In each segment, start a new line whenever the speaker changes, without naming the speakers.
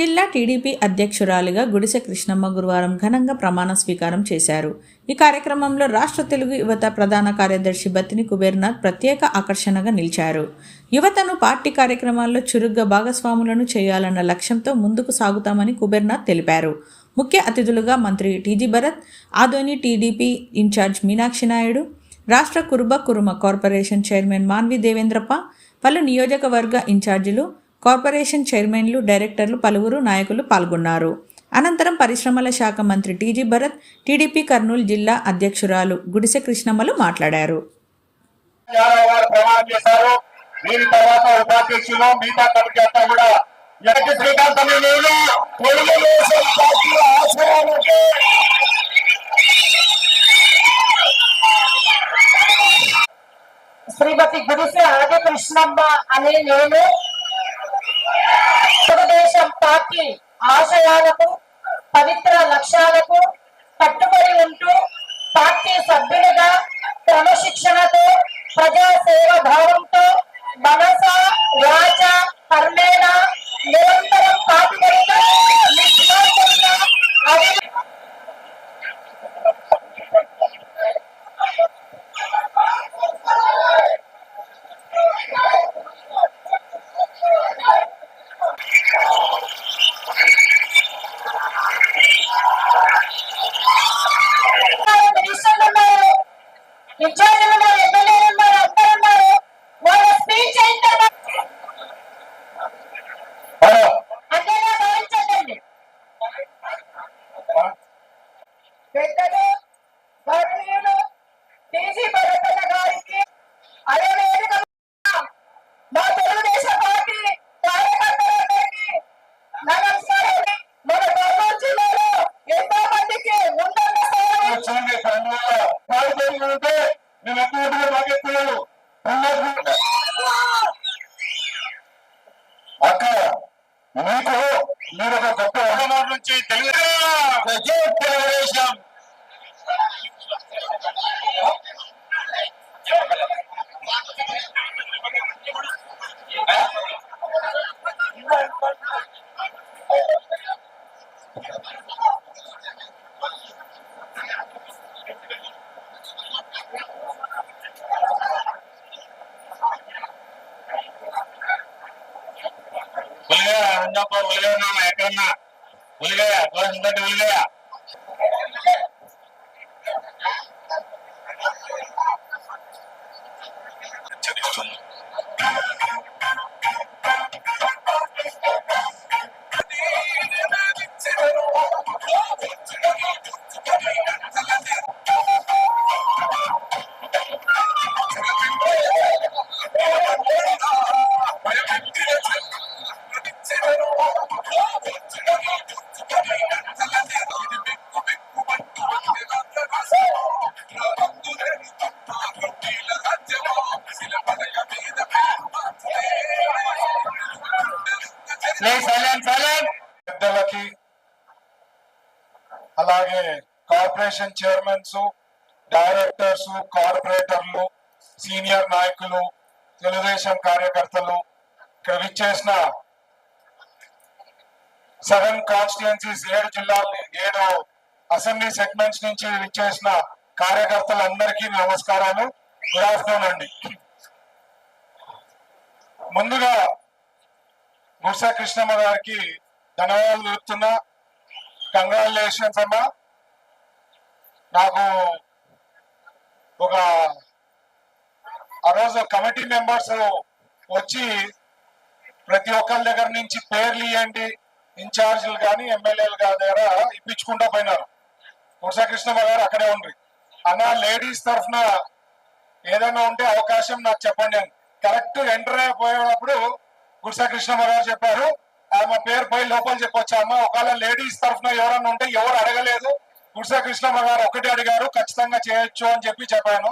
జిల్లా టీడీపీ అధ్యక్షురాలిగా గుడిసె కృష్ణమ్మ గురువారం ఘనంగా ప్రమాణ స్వీకారం చేశారు. ఈ కార్యక్రమంలో రాష్ట్ర తెలుగు యువత ప్రధాన కార్యదర్శి బతిని కుబేర్నాథ్ ప్రత్యేక ఆకర్షణగా నిలిచారు. యువతను పార్టీ కార్యక్రమాల్లో చురుగ్గా భాగస్వాములను చేయాలన్న లక్ష్యంతో ముందుకు సాగుతామని కుబేర్నాథ్ తెలిపారు. ముఖ్య అతిథులుగా మంత్రి TG Bharat Adoni TDP incharge Meenakshi Naidu రాష్ట్ర కురుబ కురుమ కార్పొరేషన్ చైర్మన్ మాన్వి దేవేంద్రప్ప పలు నియోజకవర్గ ఇన్ఛార్జీలు కార్పొరేషన్ చైర్మన్లు డైరెక్టర్లు పలువురు నాయకులు పాల్గొన్నారు. అనంతరం పరిశ్రమల శాఖ మంత్రి టీజీ భరత్ టీడీపీ కర్నూలు జిల్లా అధ్యక్షురాలు గుడిసె కృష్ణమ్మలు మాట్లాడారు.
దీని తర్వాత ఉపాధ్యక్షులు మిగతా కమిటీ అంతా కూడా ఎనకి శ్రీకాంత్ నేను తెలుగుదేశం పార్టీ ఆశయాలకి
శ్రీమతి గుడిసె ఆది కృష్ణమ్మ అనే నేను పార్టీ ఆశయాలకు పవిత్ర లక్ష్యాలకు కట్టుబడి ఉంటూ పార్టీ సభ్యుడిగా క్రమశిక్షణతో ప్రజా సేవ భావంతో మనస వాచ కర్మేణ నిరంతరం పాటుపడుతూ నిస్వార్థంగా అవి
Boleh ya, hanya boleh nama ya, karena boleh ya, kalau sudah boleh ya. Corporation chairmans directors కార్పొరేటర్లు సీనియర్ నాయకులు తెలుగుదేశం కార్యకర్తలు ఇక్కడ విచ్చేసిన సెవెన్ కాన్స్టిట్యున్సీస్ ఏడు జిల్లాలు ఏడు అసెంబ్లీ సెగ్మెంట్స్ నుంచి విచ్చేసిన కార్యకర్తలందరికీ నమస్కారాలు. గుడ్ ఆఫ్టర్నూన్ అండి. ముందుగా బుర్సా కృష్ణమ్మ గారికి ధన్యవాదాలు చెప్తున్నా కంగ్రాచులేషన్స్ అమ్మా. నాకు ఒక ఆ రోజు కమిటీ మెంబర్స్ వచ్చి ప్రతి ఒక్కరి దగ్గర నుంచి పేర్లు ఇవ్వండి ఇన్ఛార్జీలు కానీ ఎమ్మెల్యేలు దగ్గర ఇప్పించుకుంటా పోయినారు. ఉర్సాకృష్ణమ్మ గారు అక్కడే ఉండ్రి. అన్న లేడీస్ తరఫున ఏదైనా ఉంటే అవకాశం నాకు చెప్పండి అని. కరెక్ట్ ఎంటర్ అయిపోయేటప్పుడు గురుసాకృష్ణమ్మ గారు చెప్పారు ఆమె పేరు పోయి లోపల చెప్పొచ్చు అమ్మ? ఒకవేళ లేడీస్ తరఫున ఎవరన్నా ఉంటే ఎవరు అడగలేదు గుడిసా కృష్ణమ్మ గారు ఒకటి అడిగారు ఖచ్చితంగా చేయొచ్చు అని చెప్పి చెప్పాను.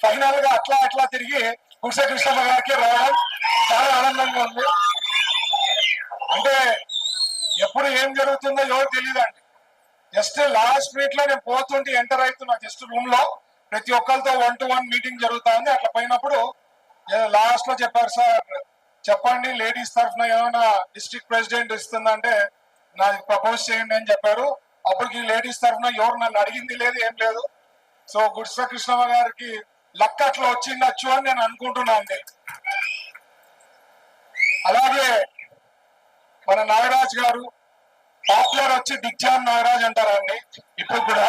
ఫైనల్గా అట్లా అట్లా తిరిగి గుడిసా కృష్ణమ్మ గారికి రావడం చాలా ఆనందంగా ఉంది. అంటే ఎప్పుడు ఏం జరుగుతుందో ఎవరు తెలియదండి జస్ట్ లాస్ట్ వీక్లో నేను పోతుంటే ఎంటర్ అవుతున్నా జస్ట్ రూమ్లో. ప్రతి ఒక్కరితో వన్ టు వన్ మీటింగ్ జరుగుతా ఉంది అట్లా పోయినప్పుడు లాస్ట్లో చెప్పారు సార్ చెప్పండి లేడీస్ తరఫున ఏమైనా డిస్ట్రిక్ట్ ప్రెసిడెంట్ ఇస్తుందంటే నాకు ప్రపోజ్ చేయండి అని చెప్పారు. అప్పటికి లేడీస్ తరఫున ఎవరు నన్ను అడిగింది లేదు ఏం లేదు. సో గుడిస కృష్ణమ్మ గారికి లక్క అట్లా వచ్చిండొచ్చు అని నేను అనుకుంటున్నాను అండి. అలాగే మన నాగరాజ్ గారు పాపులర్ వచ్చి దిగ్జాన్ నాగరాజ్ అంటారండి ఇప్పుడు కూడా.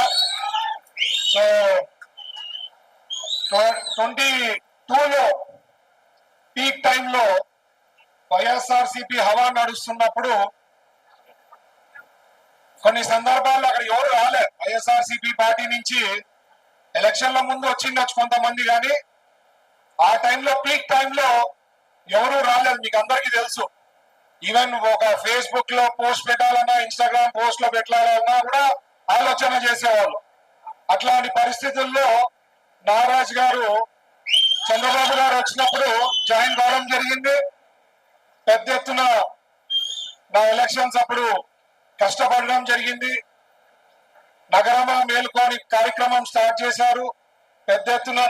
సో ట్వంటీ టూలో పీక్ టైంలో వైఎస్ఆర్ సిపి హవా నడుస్తున్నప్పుడు కొన్ని సందర్భాల్లో అక్కడ ఎవరు రాలే. వైఎస్ఆర్ పార్టీ నుంచి ఎలక్షన్ల ముందు వచ్చిండొచ్చు కొంతమంది కానీ ఆ టైంలో పీక్ టైంలో ఎవరు రాలేదు. మీకు అందరికీ తెలుసు. ఈవెన్ ఒక ఫేస్బుక్లో పోస్ట్ పెట్టాలన్నా ఇన్స్టాగ్రామ్ పోస్ట్లో పెట్టాలన్నా కూడా ఆలోచన చేసేవాళ్ళు. అట్లాంటి పరిస్థితుల్లో నారాజ్ గారు చంద్రబాబు గారు వచ్చినప్పుడు జాయిన్ కావడం జరిగింది. పెద్ద ఎత్తున నా ఎలక్షన్స్ అప్పుడు కష్టపడడం జరిగింది. నగరమా మేలుకోని కార్యక్రమం స్టార్ట్ చేశారు. పెద్ద ఎత్తున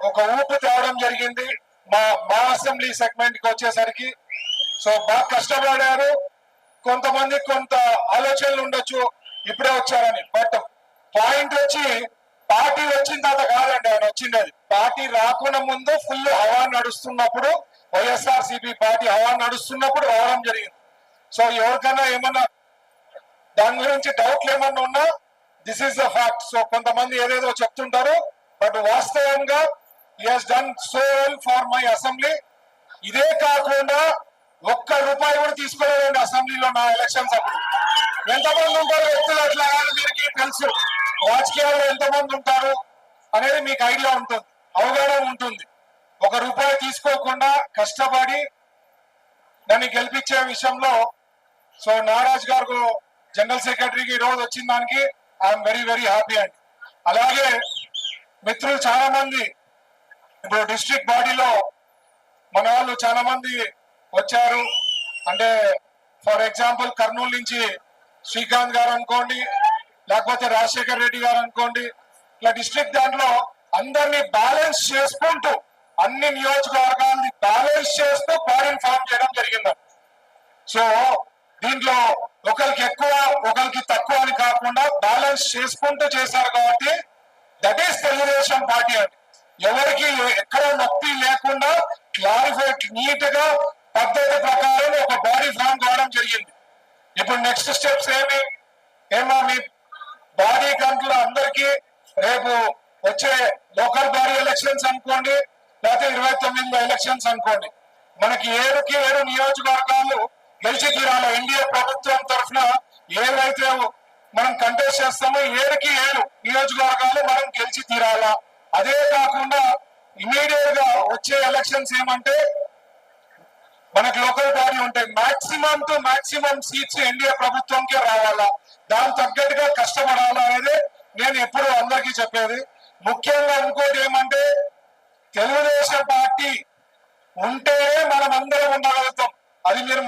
ఒక ఊపు తేవడం జరిగింది. మా మా అసెంబ్లీ సెగ్మెంట్కి వచ్చేసరికి. సో బాగా కష్టపడారు. కొంతమంది కొంత ఆలోచనలు ఉండొచ్చు ఇప్పుడే వచ్చారని. బట్ పాయింట్ వచ్చి పార్టీ వచ్చిన తర్వాత కాదండి ఆయన వచ్చిండేది. పార్టీ రాకుండా ముందు ఫుల్ హవా నడుస్తున్నప్పుడు వైఎస్ఆర్ సిపి పార్టీ హవా నడుస్తున్నప్పుడు రావడం జరిగింది. సో ఎవరికైనా ఏమన్నా దాని గురించి డౌట్లు ఏమన్నా ఉన్నా this is the fact so కొంతమంది ఏదేదో చెప్తుంటారు బట్ వాస్తవంగా has done so well far my assembly ఇదే కాకుండా ఒక్క రూపాయి కూడా తీసుకోలేదండి అసెంబ్లీలో నా ఎలక్షన్స్ అప్పుడు ఎంతమంది ఉంటారు వ్యక్తులు అట్లా కాదు తెలుసు. రాజకీయాల్లో ఎంతమంది ఉంటారు అనేది మీకు ఐడియా ఉంటుంది అవగాహన ఉంటుంది. ఒక రూపాయి తీసుకోకుండా కష్టపడి దాన్ని గెలిపించే విషయంలో సో నారాజ్ గారు జనరల్ సెక్రటరీకి ఈ రోజు వచ్చిన దానికి ఐఎమ్ వెరీ వెరీ హ్యాపీ అండి అలాగే మిత్రులు చాలా మంది ఇప్పుడు డిస్ట్రిక్ట్ బాడీలో మన వాళ్ళు చాలా మంది వచ్చారు. అంటే ఫర్ ఎగ్జాంపుల్ కర్నూలు నుంచి శ్రీకాంత్ గారు అనుకోండి లేకపోతే రాజశేఖర్ రెడ్డి గారు అనుకోండి ఇట్లా డిస్ట్రిక్ట్ దాంట్లో అందరినీ బ్యాలెన్స్ చేసుకుంటూ అన్ని నియోజకవర్గాల్ని బ్యాలెన్స్ చేస్తూ బాడీని ఫామ్ చేయడం జరిగింది. సో దీంట్లో ఒకరికి ఎక్కువ ఒకరికి తక్కువ అని కాకుండా బ్యాలెన్స్ చేసుకుంటూ చేశారు కాబట్టి దట్ ఈస్ తెలుగుదేశం పార్టీ అండి. ఎవరికి ఎక్కడ నొప్పి లేకుండా క్లారిఫైడ్ నీట్గా పద్ధతి ప్రకారం ఒక బాడీ ఫామ్ కావడం జరిగింది. ఇప్పుడు నెక్స్ట్ స్టెప్స్ ఏమి? ఏమో మీ బాడీ కంట్లో అందరికీ రేపు వచ్చే లోకల్ బాడీ ఎలక్షన్స్ అనుకోండి లేకపోతే ఇరవై తొమ్మిదిలో ఎలక్షన్స్ అనుకోండి. మనకి ఏడుకి ఏడు నియోజకవర్గాలు గెలిచి తీరాలి ఎన్డీఏ ప్రభుత్వం తరఫున ఏవైతే మనం కంటెస్ట్ చేస్తామో ఏడుకి ఏడు నియోజకవర్గాలు మనం గెలిచి తీరాలా? అదే కాకుండా ఇమీడియట్గా వచ్చే ఎలక్షన్స్ ఏమంటే మనకు లోకల్ బాడీ ఉంటాయి. Maximum to maximum seats NDA ప్రభుత్వంకే రావాలా? దాని తగ్గట్టుగా కష్టపడాలా అనేది నేను ఎప్పుడు అందరికీ చెప్పేది. ముఖ్యంగా ఇంకోటి ఏమంటే తెలుగుదేశం పార్టీ ఉంటేనే మనం అందరం ఉండగలుగుతాం. అది మీరు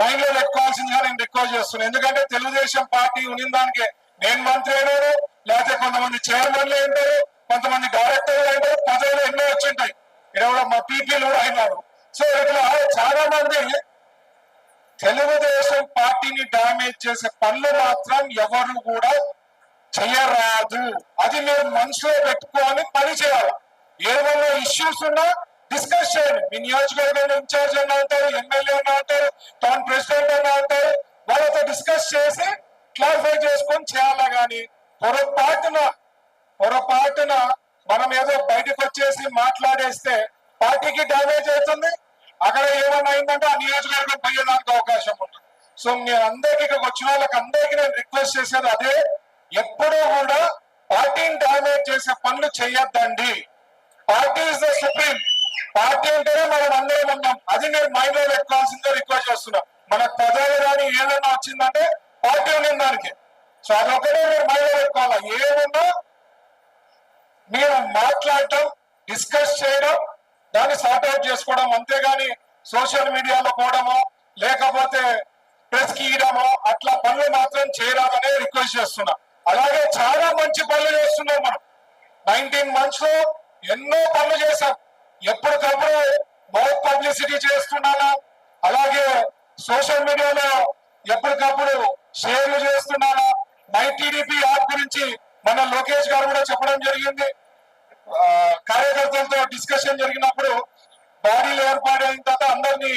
మైండ్లో పెట్టుకోవాల్సిందిగా నేను రిక్వెస్ట్ చేస్తున్నాను ఎందుకంటే తెలుగుదేశం పార్టీ ఉన్న దానికి నేను మంత్రి అయినాను లేకపోతే కొంతమంది చైర్మన్లు ఉంటారు కొంతమంది డైరెక్టర్లు అయినారు పదవులు ఎన్నో వచ్చింటాయి. ఇక్కడ కూడా మా పీపీలు కూడా అయినారు. సో ఇట్లా చాలా మంది తెలుగుదేశం పార్టీని డామేజ్ చేసే పనులు మాత్రం ఎవరు కూడా చేయరాదు. అది మీరు మనసులో పెట్టుకొని పని చేయాలి. ఏమైనా ఇష్యూస్ ఉన్నా డిస్కస్ చేయండి మీ నియోజకవర్గం ఇన్ఛార్జ్ అని అంటారు ఎమ్మెల్యే అని ఉంటారు? టౌన్ ప్రెసిడెంట్ అని ఉంటారు? వాళ్ళతో డిస్కస్ చేసి క్లారిఫై చేసుకొని చేయాలా కానీ పొరపాటున పొరపాటున మనం ఏదో బయటకు వచ్చేసి మాట్లాడేస్తే పార్టీకి డ్యామేజ్ అవుతుంది. అక్కడ ఏమన్నా అయిందంటే ఆ నియోజకవర్గం పోయేదానికి అవకాశం ఉంటుంది సో నేను అందరికి ఇక్కడికి వచ్చిన వాళ్ళకి అందరికీ నేను రిక్వెస్ట్ చేసేది అదే. ఎప్పుడూ కూడా పార్టీని డామేజ్ చేసే పనులు చేయొద్దండి. Party is the supreme party అంటేనే మనం అందరం ఉన్నాం. అది నేను మైండ్లో పెట్టుకోవాల్సిందే రిక్వెస్ట్ చేస్తున్నా. మన పదవి కానీ ఏదైనా వచ్చిందంటే పార్టీ ఉండే దానికి. సో అదొకటే మీరు మైండ్లో పెట్టుకోవాలి ఏమున్నా మీరు మాట్లాడటం డిస్కస్ చేయడం దాన్ని సార్ట్అవుట్ చేసుకోవడం అంతేగాని సోషల్ మీడియాలో పోవడమో లేకపోతే ప్రెస్కి ఇయడమో అట్లా పనులు మాత్రం చేయడమనే రిక్వెస్ట్ చేస్తున్నా. అలాగే చాలా మంచి పనులు చేస్తున్నాం మనం. నైన్టీన్ మంత్స్లో ఎన్నో పనులు చేశాం. ఎప్పటికప్పుడు మౌత్ పబ్లిసిటీ చేస్తున్నాను. అలాగే సోషల్ మీడియాలో ఎప్పటికప్పుడు షేర్లు చేస్తున్నాను. మై టీడీపీ యాప్ గురించి మన లోకేష్ గారు కూడా చెప్పడం జరిగింది. కార్యకర్తలతో డిస్కషన్ జరిగినప్పుడు బాడీలు ఏర్పాటైన తర్వాత అందరినీ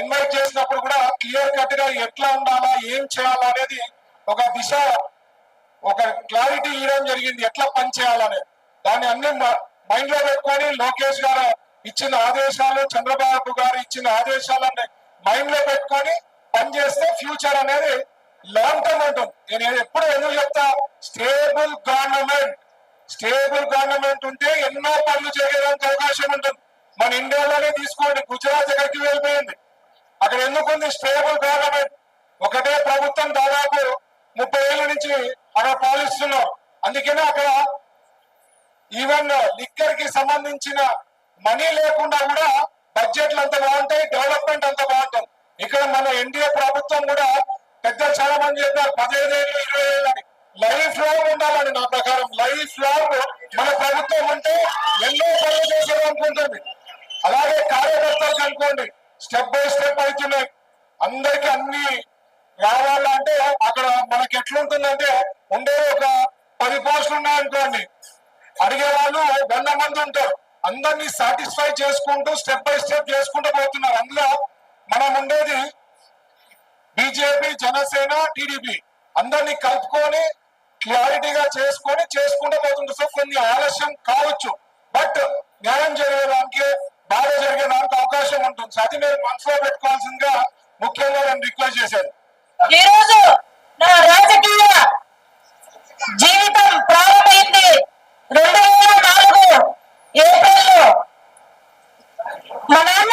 ఇన్వైట్ చేసినప్పుడు కూడా క్లియర్ కట్గా ఎట్లా ఉండాలా ఏం చేయాలా అనేది ఒక దిశ ఒక క్లారిటీ ఇవ్వడం జరిగింది. ఎట్లా పని చేయాలని దాన్ని అన్ని మైండ్లో పెట్టుకొని లోకేష్ గారు ఇచ్చిన ఆదేశాలు చంద్రబాబు గారు ఇచ్చిన ఆదేశాలన్నీ మైండ్లో పెట్టుకొని పని చేస్తే ఫ్యూచర్ అనేది లాంగ్ టర్మ్ ఉంటుంది నేను ఎప్పుడు ఎందుకు చెప్తా? Stable government. స్టేబుల్ గవర్నమెంట్ ఉంటే ఎన్నో పనులు చేయడానికి అవకాశం ఉంటుంది. మన ఇండియాలోనే తీసుకోండి. గుజరాత్ ఎక్కడికి వెళ్ళిపోయింది. అక్కడ ఎందుకుంది? Stable government. ఒకటే ప్రభుత్వం దాదాపు ముప్పై ఏళ్ళ నుంచి అక్కడ పాలిస్తున్నాం. అందుకనే అక్కడ ఈవెన్ లిక్కర్ uh, కి సంబంధించిన మనీ లేకుండా కూడా బడ్జెట్లు అంత బాగుంటాయి డెవలప్మెంట్ అంత బాగుంటుంది ఇక్కడ మన ఎన్డీఏ ప్రభుత్వం కూడా పెద్ద చాలా మంది చెప్పారు పదిహేను ఏళ్ళు ఇరవై ఏళ్ళు అని. లైఫ్ లాంగ్ ఉండాలని నా ప్రకారం. లైఫ్ లాంగ్ మన ప్రభుత్వం అంటే ఎన్నో పనులు చేసేదనుకుంటుంది అలాగే కార్యకర్తలకు అనుకోండి స్టెప్ బై స్టెప్ అవుతున్నాయి. అందరికి అన్ని రావాలంటే అక్కడ మనకి ఎట్లుంటుందంటే ఉండే ఒక పది పోస్టులు ఉన్నాయనుకోండి అడిగే వాళ్ళు వంద మంది ఉంటారు. అందరినీ సాటిస్ఫై చేసుకుంటూ స్టెప్ బై స్టెప్ చేసుకుంటూ పోతున్నారు. అందులో మనం ఉండేది బీజేపీ జనసేన టీడీపీ. అందరినీ కలుపుకొని క్లారిటీగా చేసుకొని చేసుకుంటూ పోతుంది సో కొన్ని ఆలస్యం కావచ్చు. బట్ న్యాయం జరిగేదానికి బాగా జరిగేదానికి అవకాశం ఉంటుంది. అది మీరు మనసులో పెట్టుకోవాల్సిందిగా ముఖ్యంగా నేను రిక్వెస్ట్ చేశాను.
ఈ రోజు నా రాజకీయ జీవితం ప్రారంభమైంది. రెండు వేల నాలుగు ఏప్రిల్లో మా నాన్న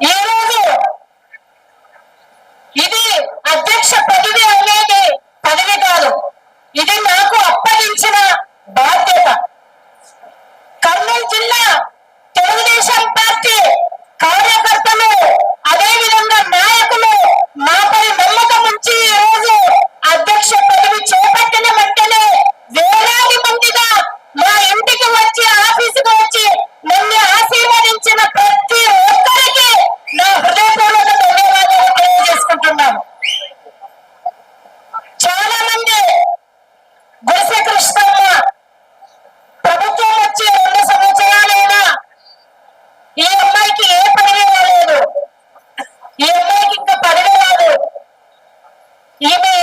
ಏನೋ Amen.